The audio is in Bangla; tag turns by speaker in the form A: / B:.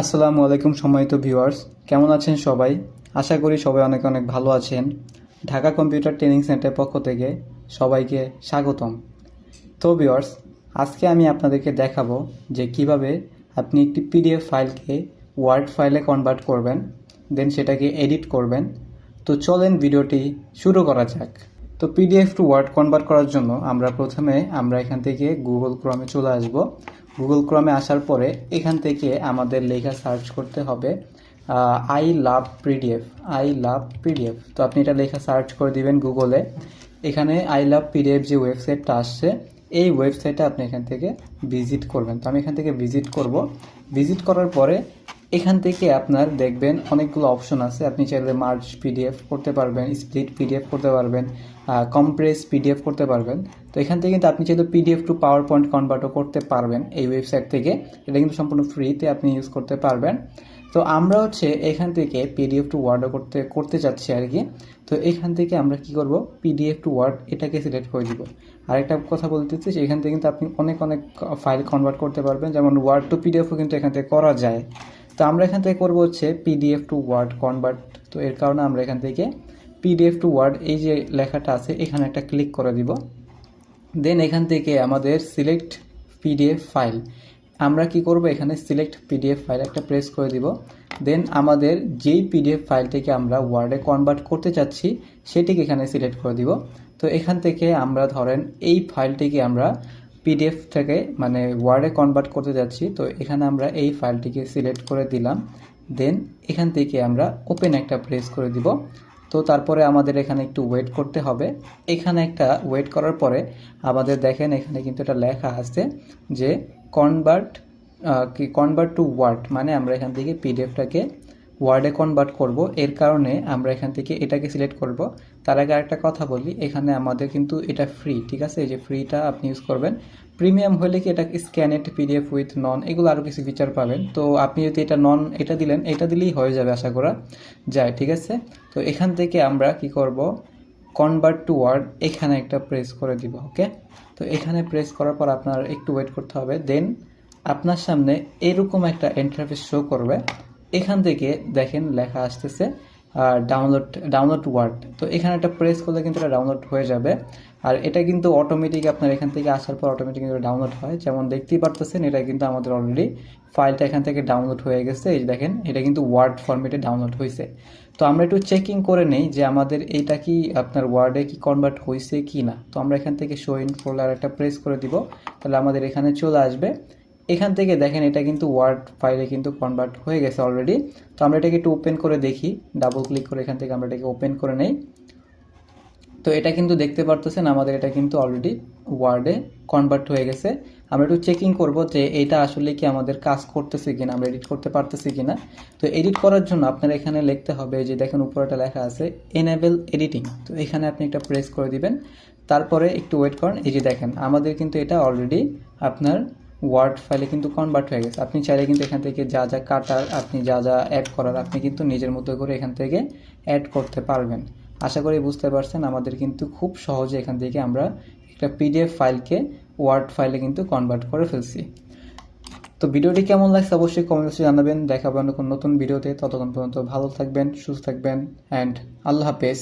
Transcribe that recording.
A: আসসালামু আলাইকুম সম্মানিত ভিউয়ার্স, কেমন আছেন সবাই? আশা করি সবাই অনেক অনেক ভালো আছেন। ঢাকা কম্পিউটার ট্রেনিং সেন্টারের পক্ষ থেকে সবাইকে স্বাগতম। তো ভিউয়ার্স, আজকে আমি আপনাদেরকে দেখাবো যে কীভাবে আপনি একটি পিডিএফ ফাইলকে ওয়ার্ড ফাইলে কনভার্ট করবেন, দেন সেটাকে এডিট করবেন। তো চলেন ভিডিওটি শুরু করা যাক। তো পিডিএফ টু ওয়ার্ড কনভার্ট করার জন্য আমরা প্রথমে আমরা এখান থেকে গুগল ক্রমে চলে আসব। গুগল ক্রমে আসার পরে এখান থেকে আমাদের লেখা সার্চ করতে হবে I love PDF I love PDF তো আপনি এটা লেখা সার্চ করে দিবেন গুগলে এখানে আই লাভ পিডিএফ যে ওয়েবসাইটটা আসছে, এই ওয়েবসাইটটা আপনি এখান থেকে ভিজিট করবেন। তো আমি এখান থেকে ভিজিট করব। ভিজিট করার পরে এখান থেকে আপনার দেখবেন অনেকগুলো অপশন আছে। আপনি চাইলে মার্চ পিডিএফ করতে পারবেন স্প্লিট পিডিএফ করতে পারবেন। কম্প্রেস পিডিএফ করতে পারবেন। তো এখান থেকে কিন্তু আপনি চাইলে পিডিএফ টু পাওয়ার পয়েন্ট কনভার্টও করতে পারবেন এই ওয়েবসাইট থেকে। এটা কিন্তু সম্পূর্ণ ফ্রিতে আপনি ইউজ করতে পারবেন। তো আমরা হচ্ছে এখান থেকে পিডিএফ টু ওয়ার্ডও করতে করতে চাচ্ছি আর কি। তো এখান থেকে আমরা কি করব? পিডিএফ টু ওয়ার্ড এটাকে সিলেক্ট করে দিব। আরেকটা কথা বলতেছি এখান থেকে কিন্তু আপনি অনেক অনেক ফাইল কনভার্ট করতে পারবেন। যেমন ওয়ার্ড টু পিডিএফও কিন্তু এখান থেকে করা যায়। তো আমরা এখান থেকে করব হচ্ছে পিডিএফ টু ওয়ার্ড কনভার্ট তো এর কারণে আমরা এখান থেকে পিডিএফ টু ওয়ার্ড এই যে লেখাটা আছে, এখানে একটা ক্লিক করে দিব। দেন এখান থেকে আমাদের সিলেক্ট পিডিএফ ফাইল আমরা কি করব এখানে সিলেক্ট পিডিএফ ফাইল একটা প্রেস করে দিব। দেন আমাদের যেই পিডিএফ ফাইলটিকে আমরা ওয়ার্ডে কনভার্ট করতে চাচ্ছি, সেটিকে এখানে সিলেক্ট করে দিব। তো এখান থেকে আমরা ধরেন এই ফাইলটিকে আমরা পিডিএফ থেকে মানে ওয়ার্ডে কনভার্ট করতে যাচ্ছি। তো এখানে আমরা এই ফাইলটিকে সিলেক্ট করে দিলাম। দেন এখান থেকে আমরা ওপেন একটা প্রেস করে দিব। তো তারপরে আমাদের এখানে একটু ওয়েট করতে হবে। এখানে একটা ওয়েট করার পরে আমাদের দেখেন এখানে কিন্তু এটা লেখা আছে যে কনভার্ট কি কনভার্ট টু ওয়ার্ড মানে আমরা এখান থেকে পিডিএফটাকে ওয়ার্ডে কনভার্ট করব। এর কারণে আমরা এখান থেকে এটাকে সিলেক্ট করব। তার আগে আরেকটা কথা বলি, এখানে আমাদের কিন্তু এটা ফ্রি ঠিক আছে? এই যে ফ্রিটা আপনি ইউজ করবেন। প্রিমিয়াম হলে কি এটা স্ক্যানেড পিডিএফ উইথ নন এগুলো আরও কিছু ফিচার পাবেন। তো আপনি যদি এটা নন এটা দিলেন, এটা দিলেই হয়ে যাবে আশা করা যায়, ঠিক আছে? তো এখান থেকে আমরা কি করব? কনভার্ট টু ওয়ার্ড এখানে একটা প্রেস করে দিব ওকে তো এখানে প্রেস করার পর আপনার একটু ওয়েট করতে হবে। দেন আপনার সামনে এরকম একটা ইন্টারফেস শো করবে। এখান থেকে দেখেন লেখা আসতেছে ডাউনলোড ডাউনলোড ওয়ার্ড তো এখানে একটা প্রেস করলে কিন্তু এটা ডাউনলোড হয়ে যাবে। আর এটা কিন্তু অটোমেটিক আপনার এখান থেকে আসার পর অটোমেটিক কিন্তু ডাউনলোড হয়। যেমন দেখতেই পারতেছেন, এটা কিন্তু আমাদের অলরেডি ফাইলটা এখান থেকে ডাউনলোড হয়ে গেছে। এই দেখেন, এটা কিন্তু ওয়ার্ড ফর্মেটে ডাউনলোড হয়েছে। তো আমরা একটু চেকিং করে নেই যে আমাদের এইটা কি আপনার ওয়ার্ডে কি কনভার্ট হয়েছে কি না তো আমরা এখান থেকে শো ইন ফোল্ডার একটা প্রেস করে দিব। তাহলে আমাদের এখানে চলে আসবে। এখান থেকে দেখেন এটা কিন্তু ওয়ার্ড ফাইলে কিন্তু কনভার্ট হয়ে গেছে অলরেডি তো আমরা এটাকে একটু ওপেন করে দেখি। ডাবল ক্লিক করে এখান থেকে আমরা এটাকে ওপেন করে নেই। তো এটা কিন্তু দেখতে পারতেছেন, আমাদের এটা কিন্তু অলরেডি ওয়ার্ডে কনভার্ট হয়ে গেছে। আমরা একটু চেকিং করব যে এটা আসলে কি আমাদের কাজ করতেছে কিনা, আমরা এডিট করতে পারতেছি কিনা। তো এডিট করার জন্য আপনার এখানে লিখতে হবে যে, দেখেন উপরে একটা লেখা আছে এনেবেল এডিটিং তো এখানে আপনি একটা প্রেস করে দিবেন। তারপরে একটু ওয়েট করেন। এই যে দেখেন, আমাদের কিন্তু এটা অলরেডি আপনার ওয়ার্ড ফাইলে কিন্তু কনভার্ট হয়ে গেছে। আপনি চাইলে কিন্তু এখান থেকে যা যা কাটার আপনি যা যা অ্যাড করার, আপনি কিন্তু নিজের মতো করে এখান থেকে অ্যাড করতে পারবেন। আশা করি বুঝতে পারছেন, আমাদের কিন্তু খুব সহজে এখান থেকে আমরা একটা পিডিএফ ফাইলকে ওয়ার্ড ফাইলে কিন্তু কনভার্ট করে ফেলছি। তো ভিডিওটি কেমন লাগছে অবশ্যই কমেন্ট বক্সে জানাবেন। দেখাবেন কোনো নতুন ভিডিওতে। ততক্ষণ পর্যন্ত ভালো থাকবেন, সুস্থ থাকবেন অ্যান্ড আল্লাহ হাফেজ।